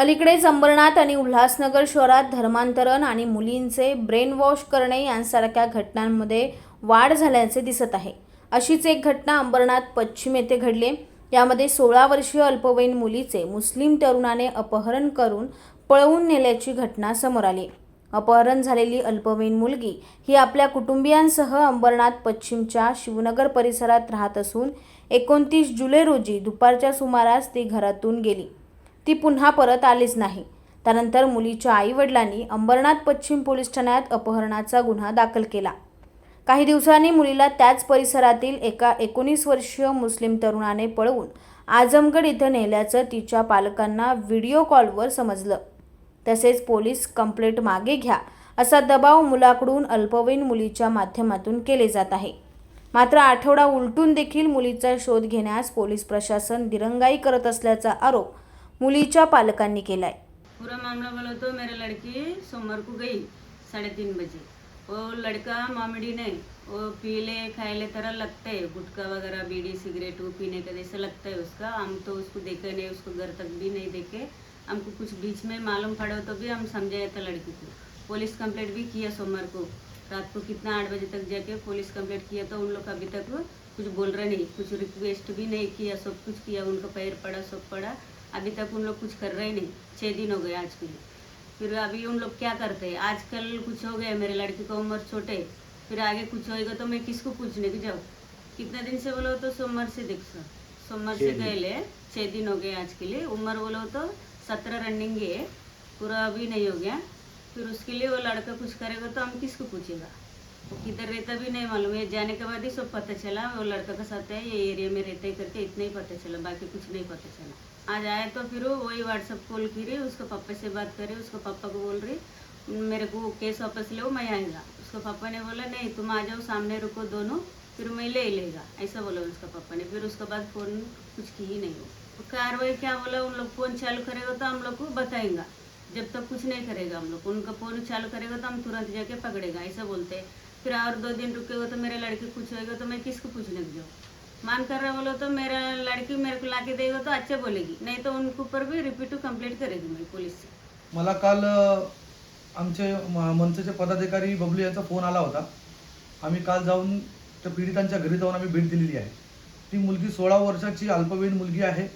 अलीकडेच अंबरनाथ आणि उल्हासनगर शहरात धर्मांतरण आणि मुलींचे ब्रेन वॉश करणे यांसारख्या घटनांमध्ये वाढ झाल्याचे दिसत आहे. अशीच एक घटना अंबरनाथ पश्चिम येथे घडली. यामध्ये सोळा वर्षीय अल्पवयीन मुलीचे मुस्लिम तरुणाने अपहरण करून पळवून नेल्याची घटना समोर आली. अपहरण झालेली अल्पवयीन मुलगी ही आपल्या कुटुंबियांसह अंबरनाथ पश्चिमच्या शिवनगर परिसरात राहत असून एकोणतीस जुलै रोजी दुपारच्या सुमारास ती घरातून गेली. ती पुन्हा परत आलीच नाही. त्यानंतर मुलीच्या आईवडिलांनी अंबरनाथ पश्चिम पोलीस ठाण्यात अपहरणाचा गुन्हा दाखल केला. काही दिवसांनी मुलीला त्याच परिसरातील एका एकोणीस वर्षीय मुस्लिम तरुणाने पळवून आजमगड इथं नेल्याचं तिच्या पालकांना व्हिडिओ कॉलवर समजलं. तसेच पोलीस कंप्लेंट मागे घ्या असा दबाव मुलाकडून अल्पवयीन मुलीच्या माध्यमातून केले जात आहे. मात्र आठवडा उलटून देखील मुलीचा शोध घेण्यास पोलीस प्रशासन दिरंगाई करत असल्याचा आरोप मुलीच्या पालकांनी केलाय. पूरा मामला बोलो तो मेरी लड़की सोमवार को गई साढ़े तीन बजे। वो लड़का मामड़ी नहीं वो पीले खाएले तरह लगता है गुटखा वगैरह बीड़ी सिगरेट वो पीने का जैसा लगता है उसका। हम तो उसको देखे नहीं उसको घर तक भी नहीं देखे। हमको कुछ बीच में मालूम पड़ा तो भी हम समझाया था लड़की को। पुलिस कंप्लेंट भी किया सोमवार को। रात को कितना आठ बजे तक जाके पुलिस कंप्लेंट किया तो उन लोग अभी तक कुछ बोल रहे नहीं कुछ रिक्वेस्ट भी नहीं किया सब कुछ किया उनका पैर पड़ा सब पड़ा। अभी तक उन लोग कुछ कर रहे ही नहीं छः दिन हो गए आज के लिए। फिर अभी उन लोग क्या करते हैं? आजकल कुछ हो गया मेरे लड़की का उम्र छोटे फिर आगे कुछ होएगा तो मैं किसको पूछने की जाऊँ कितना दिन से बोलो तो सोमवार से देख सर सोमवार से पहले छः दिन हो गए आज के लिए। उम्र बोलो तो सत्रह रनिंग है पूरा अभी नहीं हो गया। फिर उसके लिए वो लड़का कुछ करेगा तो हम किसको पूछेगा? किधर रहता भी नहीं मालूम। है जाने के बाद ही सब पता चला वो लड़का का साथ है ये एरिया में रहते करके इतना ही पता चला बाकी कुछ नहीं पता चला। आज आए तो फिर वही व्हाट्सअप कॉल की रही उसको पापा से बात करे उसको पापा को बोल रही मेरे को केस वापस ले मैं आएगा। उसको पापा ने बोला नहीं तुम आ जाओ सामने रुको दोनों फिर मैं ले लेगा। ऐसा बोला उसका पापा ने। फिर उसके बाद फ़ोन कुछ की ही नहीं हो तो कार्रवाई क्या बोला? उन लोग फ़ोन चालू करेगा तो हम लोग को बताएंगा। जब तक कुछ नहीं करेगा हम लोग उनका फ़ोन चालू करेगा तो हम तुरंत जाके पकड़ेगा ऐसा बोलते फिर और दो दिन रुकेगा तो मेरे लड़के कुछ होएगा तो मैं किसको पूछने जाऊँ मान कर रहा बोलो तो मेरा लड़की मेरे को लाके देगा तो अच्छा बोलेगी। नहीं तो उनके ऊपर भी रिपीट टू कंप्लेंट करेगी मैं पुलिस से। मला काल अ, आमचे म- मनसेचे पदाधिकारी बबलू यांचा फोन आला होता. आम्ही काल जाऊन त्या पीडितांच्या घरी जाऊन आम्ही भेट दिलेली आहे. ती मुलगी सोळा वर्षाची अल्पवयीन मुलगी आहे.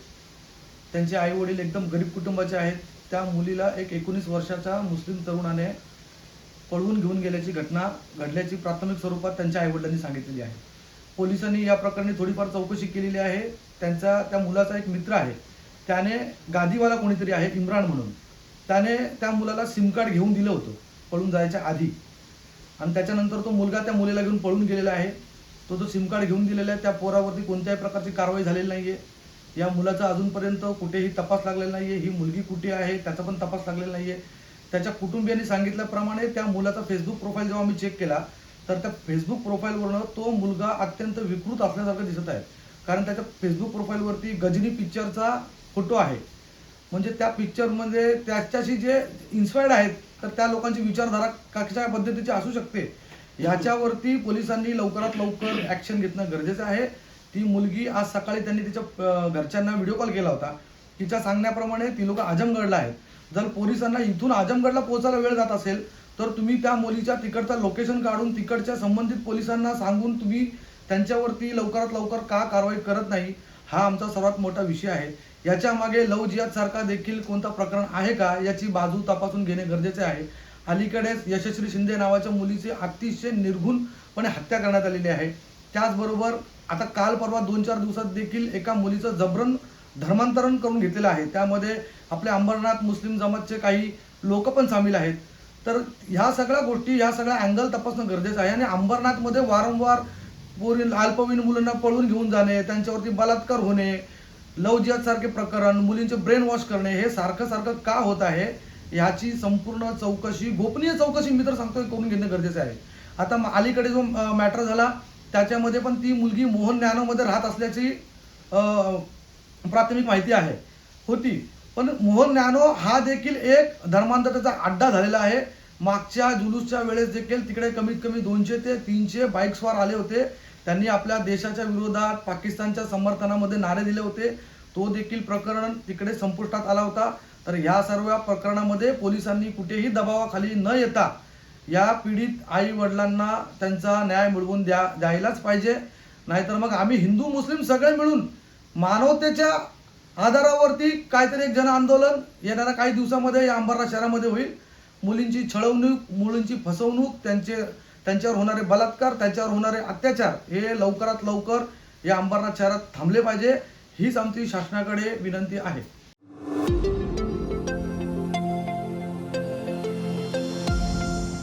त्यांचे आई वडील एकदम गरीब कुटुंबाचे आहेत. त्या मुलीला एक एकोणीस वर्षाच्या मुस्लिम तरुणाने पळवून घेऊन गेल्याची घटना घडल्याची प्राथमिक स्वरूपात त्यांच्या आईवडिलांनी सांगितलेली आहे. पोलिसांनी या प्रकरणी थोडीफार चौकशी केलेली आहे. त्यांचा त्या मुलाचा एक मित्र आहे. त्याने गादीवाला कोणीतरी आहे इम्रान म्हणून. त्याने त्या मुलाला सिम कार्ड घेऊन दिलं होतं पळून जायच्या आधी. आणि त्याच्यानंतर तो मुलगा त्या मुलीला घेऊन पळून गेलेला आहे. तो जो सिम कार्ड घेऊन दिलेला आहे. त्या पोरावरती कोणत्याही प्रकारची कारवाई झालेली नाही आहे या मुलाचा अजूनपर्यंत कुठेही तपास लागलेला नाही आहे ही मुलगी कुठे आहे त्याचा पण तपास लागलेला नाही आहे त्याच्या कुटुंबियांनी सांगितल्याप्रमाणे त्या मुलाचा फेसबुक प्रोफाईल जेव्हा आम्ही चेक केला तर त्या फेसबुक प्रोफाईलवरनं तो मुलगा अत्यंत विकृत असल्यासारखं दिसत आहे. कारण त्याच्या फेसबुक प्रोफाईलवरती गजनी पिक्चरचा फोटो आहे. म्हणजे त्या पिक्चरमध्ये त्याच्याशी जे इन्स्पायर्ड आहेत तर त्या लोकांची विचारधारा कशा पद्धतीची असू शकते. ह्याच्यावरती पोलिसांनी लवकरात लवकर ॲक्शन घेतणं गरजेचं आहे. ती मुलगी आज सकाळी त्यांनी तिच्या घरच्यांना व्हिडिओ कॉल केला होता. तिच्या सांगण्याप्रमाणे ती लोक आजमगडला आहेत. जर पोलिसांना इथून आजमगडला पोहोचायला वेळ जात असेल तर तुम्ही त्या मुलीच्या तिकडचा लोकेशन काढून तिकडच्या संबंधित पोलिसांना सांगून तुम्ही त्यांच्यावरती लवकरात लवकर का कारवाई करत नाही हा आमचा सर्वात मोठा विषय आहे. याच्या मागे लव सारखा देखील कोणता प्रकरण आहे का याची बाजू तपासून घेणे गरजेचे आहे. अलीकडेच यशस्वी शिंदे नावाच्या मुलीचे अतिशय निर्घुणपणे हत्या करण्यात आलेली आहे. त्याचबरोबर आता काल परवा दोन चार दिवसात देखील एका मुलीचं जबरन धर्मांतरण करून घेतलेलं आहे. त्यामध्ये आपल्या अंबरनाथ मुस्लिम जमातचे काही लोक पण सामील आहेत. तर ह्या सगळ्या गोष्टी ह्या सगळ्या अँगल तपासणं गरजेचं आहे. आणि अंबरनाथमध्ये वारंवार पोरी अल्पवयीन मुलांना पळून घेऊन जाणे त्यांच्यावरती बलात्कार होणे लव जिहाद सारखे प्रकरण मुलींचे ब्रेन वॉश करणे हे सारखं सारखं का होत आहे? ह्याची संपूर्ण चौकशी गोपनीय चौकशी मी तर सांगतोय करून घेणं गरजेचं आहे. आता अलीकडे जो मॅटर झाला त्याच्यामध्ये पण ती मुलगी मोहन ज्ञानामध्ये राहत असल्याची प्राथमिक माहिती आहे. होती. पण मोहन ज्ञानो हा देखील एक धर्मांतराचा अड्डा झालेला आहे. मागच्या जुलूसच्या वेळेस देखील तिकडे कमीत कमी दोनशे ते तीनशे बाईक्सवार आले होते. त्यांनी आपल्या देशाच्या विरोधात पाकिस्तानच्या समर्थनामध्ये नारे दिले होते. तो देखील प्रकरण तिकडे संपुष्टात आला होता. तर ह्या सर्व प्रकरणामध्ये पोलिसांनी कुठेही दबावाखाली न येता या पीडित आई वडिलांना त्यांचा न्याय मिळवून द्या द्यायलाच पाहिजे. नाहीतर मग आम्ही हिंदू मुस्लिम सगळे मिळून मानवतेच्या आधारावरती काहीतरी एक जन आंदोलन येणाऱ्या काही दिवसामध्ये या अंबारा शहरामध्ये होईल. मुलींची छळवणूक मुलींची फसवणूक त्यांचे त्यांच्यावर होणारे बलात्कार त्यांच्यावर होणारे अत्याचार हे लवकरात लवकर या अंबरनाथ शहरात थांबले पाहिजे. हीच आमची शासनाकडे विनंती आहे.